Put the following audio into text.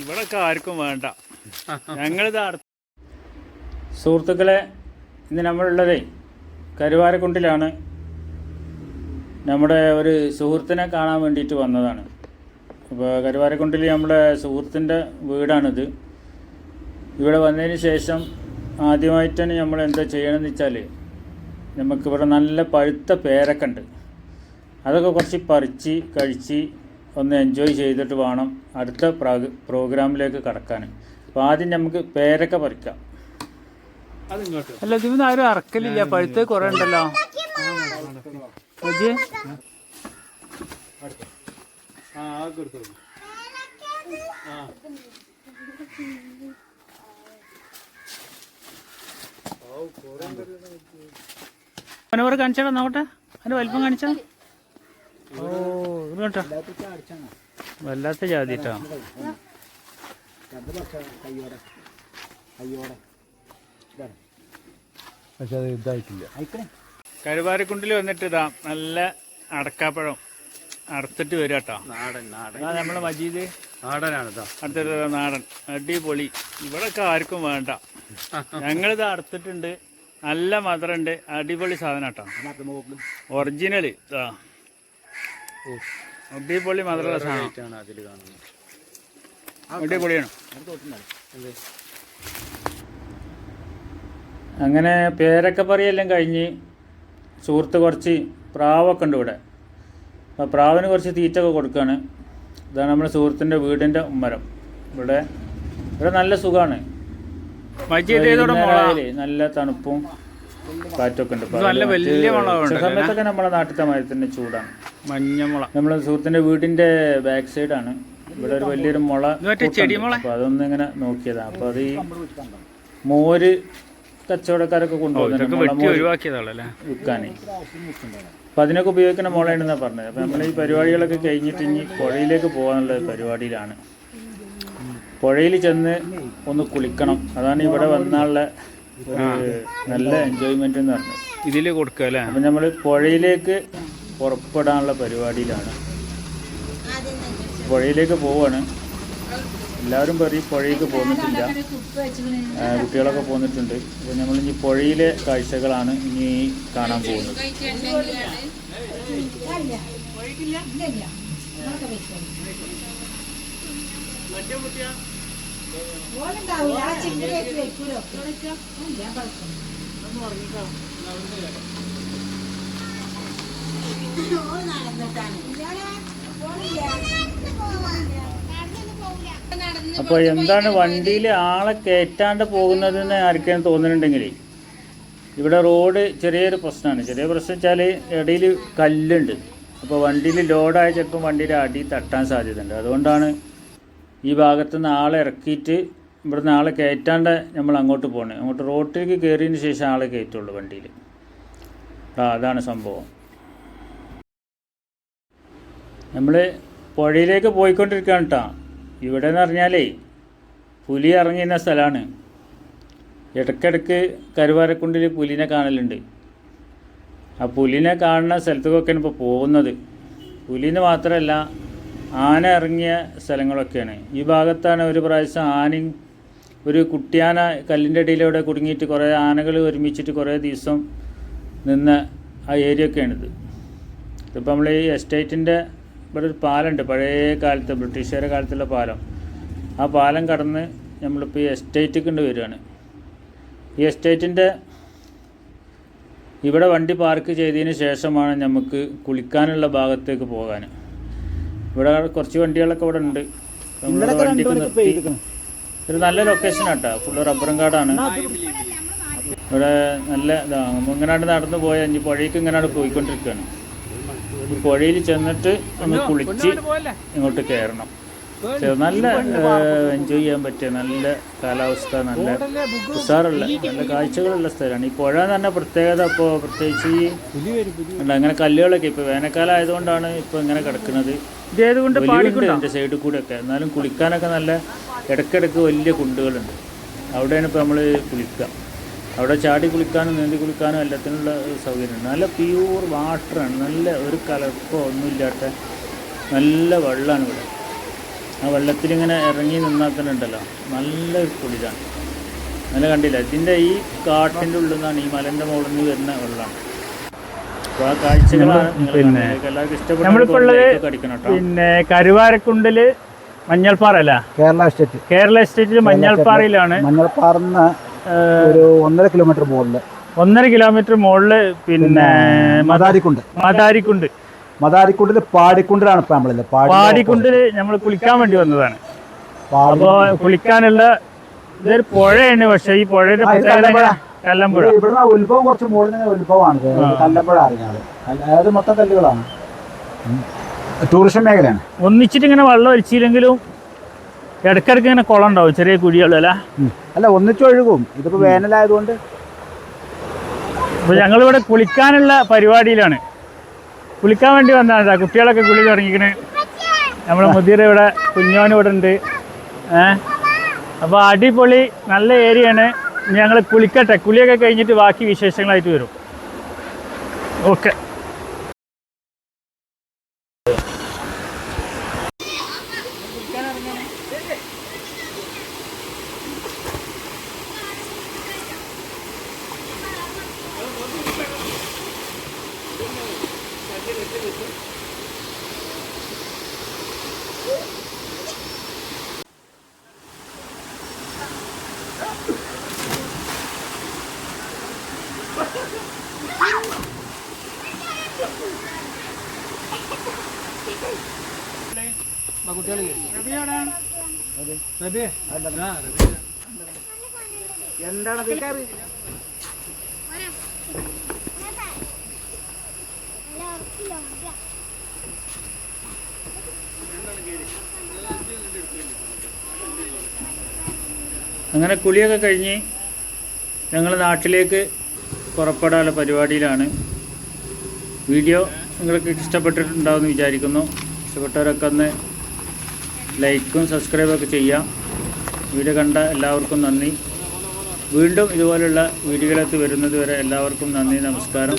ഇവിടൊക്കെ ആർക്കും വേണ്ട. ഞങ്ങളിത് സുഹൃത്തുക്കളെ ഇന്ന് നമ്മളുള്ളത് കരുവാരക്കുണ്ടിലാണ്. നമ്മുടെ ഒരു സുഹൃത്തിനെ കാണാൻ വേണ്ടിയിട്ട് വന്നതാണ്. അപ്പോൾ കരുവാരക്കുണ്ടിൽ നമ്മുടെ സുഹൃത്തിന്റെ വീടാണിത്. ഇവിടെ വന്നതിന് ശേഷം ആദ്യമായിട്ട് തന്നെ നമ്മൾ എന്താ ചെയ്യണമെന്ന് വെച്ചാൽ നമുക്കിവിടെ നല്ല പഴുത്ത പേരക്ക ഉണ്ട്. അതൊക്കെ കുറച്ച് പറിച്ച് കഴിച്ച് ഒന്ന് എൻജോയ് ചെയ്തിട്ട് വേണം അടുത്ത പ്രാഗ് പ്രോഗ്രാമിലേക്ക് കടക്കാൻ. അപ്പോൾ ആദ്യം നമുക്ക് പേരക്ക പറിക്കാം. അല്ല ഇതിന് ആരും അറക്കലില്ല. പഴുത്ത് കുറേ ഉണ്ടല്ലോ. മനോഹർ കാണിച്ചാടാ നോക്കട്ടെ അതിന്റെ വലിപ്പം കാണിച്ചാ? ഓ കേട്ടോ. വല്ലാത്ത ജാതി കേട്ടോ. പക്ഷെ അത് ഇതായിട്ടില്ല. കരുവാരക്കുണ്ടിൽ വന്നിട്ട് ഇതാ നല്ല അടക്കാപ്പഴം അടുത്തിട്ട് വരിക കേട്ടോ. നാടൻ നമ്മളെ മജീദ്. നാടനാണ് അടുത്തിട്ട് നാടൻ. അടിപൊളി. ഇവിടൊക്കെ ആർക്കും വേണ്ട. ഞങ്ങളിത് അടുത്തിട്ടുണ്ട് നല്ല മധുരണ്ട് അടിപൊളി സാധനം കേട്ടോ. ഒറിജിനൽ ഇതാ. അടിപൊളി മധുരമുള്ള സാധനമാണ് അതിൽ കാണുന്നത്. അടിപൊളിയാണ് അങ്ങനെ പേരൊക്കെ പറയെല്ലാം കഴിഞ്ഞ് സുഹൃത്ത് കുറച്ച് പ്രാവൊക്കെ ഉണ്ട് ഇവിടെ. അപ്പോൾ പ്രാവിന് കുറച്ച് തീറ്റൊക്കെ കൊടുക്കുകയാണ് ഇതാണ് നമ്മുടെ സുഹൃത്തിന്റെ വീടിന്റെ ഉമ്മരം. ഇവിടെ ഇവിടെ നല്ല സുഖമാണ് നല്ല തണുപ്പും കാറ്റൊക്കെ ഉണ്ട് നല്ല വലിയ സമയത്തൊക്കെ നമ്മളെ നാട്ടിലത്തെ മാതിരി തന്നെ ചൂടാണ്. മഞ്ഞമുള നമ്മളെ സുഹൃത്തിന്റെ വീടിന്റെ ബാക്ക് സൈഡാണ് ഇവിടെ ഒരു വലിയൊരു മുള? അപ്പൊ അതൊന്നും ഇങ്ങനെ നോക്കിയതാ. അപ്പൊ അത് ഈ മോര് കച്ചവടക്കാരൊക്കെ കൊണ്ടുപോകുന്നുണ്ട് വിൽക്കാനേ. അപ്പൊ അതിനൊക്കെ ഉപയോഗിക്കുന്ന മുളയാണെന്നാ പറഞ്ഞത്. അപ്പൊ നമ്മൾ ഈ പരിപാടികളൊക്കെ കഴിഞ്ഞിട്ട് ഇനി പുഴയിലേക്ക് പോകാനുള്ള പരിപാടിയിലാണ്. പുഴയിൽ ചെന്ന് ഒന്ന് കുളിക്കണം. അതാണ് ഇവിടെ വന്നാലുള്ള ഒരു നല്ല എൻജോയ്മെന്റ് എന്ന് പറഞ്ഞു. ഇതിൽ കൊടുക്കുക അല്ലേ? അപ്പം നമ്മൾ പുഴയിലേക്ക് പുറപ്പെടാനുള്ള പരിപാടിയിലാണ്. പുഴയിലേക്ക് പോവാണ്. എല്ലാവരും പറയും പുഴയിലേക്ക് പോന്നിട്ടില്ല. കുട്ടികളൊക്കെ പോന്നിട്ടുണ്ട്. അപ്പോൾ നമ്മൾ ഇനി പുഴയിലെ കാഴ്ചകളാണ് ഇനി കാണാൻ പോകുന്നത്. അപ്പോൾ എന്താണ് വണ്ടിയിൽ ആളെ കയറ്റാണ്ട് പോകുന്നതെന്ന് ആർക്കാണ് തോന്നുന്നുണ്ടെങ്കിൽ ഇവിടെ റോഡ് ചെറിയൊരു പ്രശ്നമാണ്. ചെറിയ പ്രശ്നം വെച്ചാൽ ഇടയിൽ കല്ലുണ്ട്. അപ്പോൾ വണ്ടിയിൽ ലോഡായ ചെപ്പം വണ്ടിയുടെ അടി തട്ടാൻ സാധ്യതയുണ്ട്. അതുകൊണ്ടാണ് ഈ ഭാഗത്ത് നിന്ന് ആളെ ഇറക്കിയിട്ട് ഇവിടുന്ന് ആളെ കയറ്റാണ്ട് നമ്മൾ അങ്ങോട്ട് പോകണേ അങ്ങോട്ട് റോട്ടിലേക്ക് കയറിയതിന് ശേഷം ആളെ കയറ്റുള്ളൂ വണ്ടിയിൽ അതാണ് സംഭവം. നമ്മൾ പുഴയിലേക്ക് പോയിക്കൊണ്ടിരിക്കുകയാണ് കേട്ടോ ഇവിടെ എന്ന് പറഞ്ഞാലേ പുലി ഇറങ്ങിയിരുന്ന സ്ഥലമാണ് ഇടയ്ക്കിടയ്ക്ക് കരുവാരക്കുണ്ടിൽ പുലിനെ കാണലുണ്ട്. ആ പുലിനെ കാണുന്ന സ്ഥലത്തേക്കൊക്കെയാണ് ഇപ്പോൾ പോകുന്നത്. പുലിന് മാത്രമല്ല ആന ഇറങ്ങിയ സ്ഥലങ്ങളൊക്കെയാണ്. ഈ ഭാഗത്താണ് ഒരു പ്രാവശ്യം ആനയും ഒരു കുട്ടിയാന കല്ലിന്റെ അടിയിലൂടെ കുടുങ്ങിയിട്ട് കുറേ ആനകൾ ഒരുമിച്ചിട്ട് കുറേ ദിവസം നിന്ന ആ ഏരിയ ഒക്കെയാണിത് ഇതിപ്പോൾ നമ്മൾ ഈ എസ്റ്റേറ്റിന്റെ ഇവിടെ ഒരു പാലമുണ്ട്. പഴയ കാലത്ത് ബ്രിട്ടീഷുകാരുടെ കാലത്തുള്ള പാലം. ആ പാലം കടന്ന് നമ്മളിപ്പോൾ ഈ എസ്റ്റേറ്റ് കൊണ്ട് വരികയാണ്. ഈ എസ്റ്റേറ്റിന്റെ ഇവിടെ വണ്ടി പാർക്ക് ചെയ്തതിന് ശേഷമാണ് നമുക്ക് കുളിക്കാനുള്ള ഭാഗത്തേക്ക് പോകാൻ ഇവിടെ കുറച്ച് വണ്ടികളൊക്കെ ഇവിടെ ഉണ്ട്. നമ്മൾ വണ്ടിക്ക് നിർത്തി. ഒരു നല്ല ലൊക്കേഷൻ ആട്ടോ. ഫുള്ള് റബ്ബറും കാടാണ് ഇവിടെ നല്ല ഇതാ. ഇങ്ങനാണ്ട് നടന്നു പോയ ഇനി പുഴയ്ക്ക് ഇങ്ങനാണ്ട് പോയിക്കൊണ്ടിരിക്കുകയാണ് ഈ പുഴയിൽ ചെന്നിട്ട് ഒന്ന് കുളിച്ച് ഇങ്ങോട്ട് കയറണം നല്ല എൻജോയ് ചെയ്യാൻ പറ്റിയ നല്ല കാലാവസ്ഥ നല്ല ഉഷാറുള്ള നല്ല കാഴ്ചകളുള്ള സ്ഥലമാണ്. ഈ പുഴ തന്നെ പ്രത്യേകത ഇപ്പോൾ പ്രത്യേകിച്ച് ഈ അങ്ങനെ കല്ലുകളൊക്കെ ഇപ്പോൾ വേനൽക്കാലം ആയതുകൊണ്ടാണ് ഇപ്പോൾ ഇങ്ങനെ കിടക്കുന്നത്. എന്റെ സൈഡിൽ കൂടെ ഒക്കെ. എന്നാലും കുളിക്കാനൊക്കെ നല്ല ഇടയ്ക്കിടയ്ക്ക് വലിയ കുണ്ടുകളുണ്ട്. അവിടെയാണ് ഇപ്പോൾ നമ്മൾ കുളിക്കുക. അവിടെ ചാടി കുളിക്കാനും നീന്തി കുളിക്കാനും എല്ലാത്തിനുള്ള സൗകര്യമുണ്ട്. നല്ല പ്യൂർ വാട്ടറാണ് നല്ല ഒരു കലർപ്പോ ഒന്നുമില്ലാത്ത നല്ല വെള്ളമാണ് ഇവിടെ. ആ വെള്ളത്തിലിങ്ങനെ ഇറങ്ങി നിന്നാൽ നല്ല ഉണ്ടല്ലോ കുളിരാണ് നല്ല കണ്ടില്ല? ഇതിന്റെ ഈ കാട്ടിന്റെ ഉള്ളിൽ നിന്നാണ് ഈ മലന്റെ മുകളിൽ നിന്ന് വരുന്ന വെള്ളമാണ് അപ്പോൾ ആ കാഴ്ചകളാണ് പിന്നെ. എല്ലാവർക്കും പിന്നെ കരുവാരക്കുണ്ടിൽ മഞ്ഞൾപ്പാറ അല്ല? കേരള എസ്റ്റേറ്റ്. കേരള എസ്റ്റേറ്റിൽ മഞ്ഞൾപ്പാറയിലാണ്. മഞ്ഞൾപ്പാറന്ന് ഒരു ഒന്നര കിലോമീറ്റർ മുകളിൽ ഒന്നര കിലോമീറ്റർ മുകളിൽ പിന്നെ മദാരിക്കുണ്ട്. മതാരിക്കുണ്ട് മദാരിക്കുണ്ടിൽ പാടിക്കുണ്ടിലാണ് ഇപ്പൊ നമ്മളില്ല പാടി പാടിക്കുണ്ടിൽ നമ്മൾ കുളിക്കാൻ വേണ്ടി വന്നതാണ്. അപ്പോ കുളിക്കാനുള്ള ഇതൊരു പുഴയാണ് പക്ഷെ ഈ പുഴയുടെ കല്ലമ്പുഴ. ഇവിടുന്ന് ഉത്ഭവം കുറച്ച് മുകളിൽ ഉത്ഭവമാണ്. കല്ലമ്പുഴ അറിഞ്ഞാൽ അതായത് മൊത്തം കല്ലുകളാണ്. ടൂറിസം മേഖലയാണ്. ഒന്നിച്ചിട്ട് ഇങ്ങനെ വെള്ളം ഒലിച്ചില്ലെങ്കിലും ഇടക്കിടക്ക് ഇങ്ങനെ കുളം ഉണ്ടാവും ചെറിയ കുഴികളല്ല അല്ല അല്ല ഒന്നിച്ചൊഴുകും ഇതിപ്പോ വേനലായതുകൊണ്ട് ഞങ്ങളിവിടെ കുളിക്കാനുള്ള പരിപാടിയിലാണ്. കുളിക്കാൻ വേണ്ടി വന്നതാണ് കുട്ടികളൊക്കെ കുളി തുടങ്ങിക്കണ്. നമ്മുടെ മുതിര ഇവിടെ കുഞ്ഞോനും ഇവിടെ ഉണ്ട്. ഏ? അപ്പോൾ അടിപൊളി നല്ല ഏരിയയാണ് ഞങ്ങൾ കുളിക്കട്ടെ. കുളിയൊക്കെ കഴിഞ്ഞിട്ട് ബാക്കി വിശേഷങ്ങളായിട്ട് വരും. ഓക്കെ. അങ്ങനെ കുളിയൊക്കെ കഴിഞ്ഞ് ഞങ്ങൾ നാട്ടിലേക്ക് പുറപ്പെടാനുള്ള പരിപാടിയിലാണ്. വീഡിയോ നിങ്ങൾക്ക് ഇഷ്ടപ്പെട്ടിട്ടുണ്ടാവുമെന്ന് വിചാരിക്കുന്നു. ഇഷ്ടപ്പെട്ടവരൊക്കെ ഒന്ന് ലൈക്കും സബ്സ്ക്രൈബൊക്കെ ചെയ്യാം. വീഡിയോ കണ്ട എല്ലാവർക്കും നന്ദി. വീണ്ടും ഇതുപോലുള്ള വീഡിയോകളൊക്കെ വരുന്നത് വരെ എല്ലാവർക്കും നന്ദി നമസ്കാരം.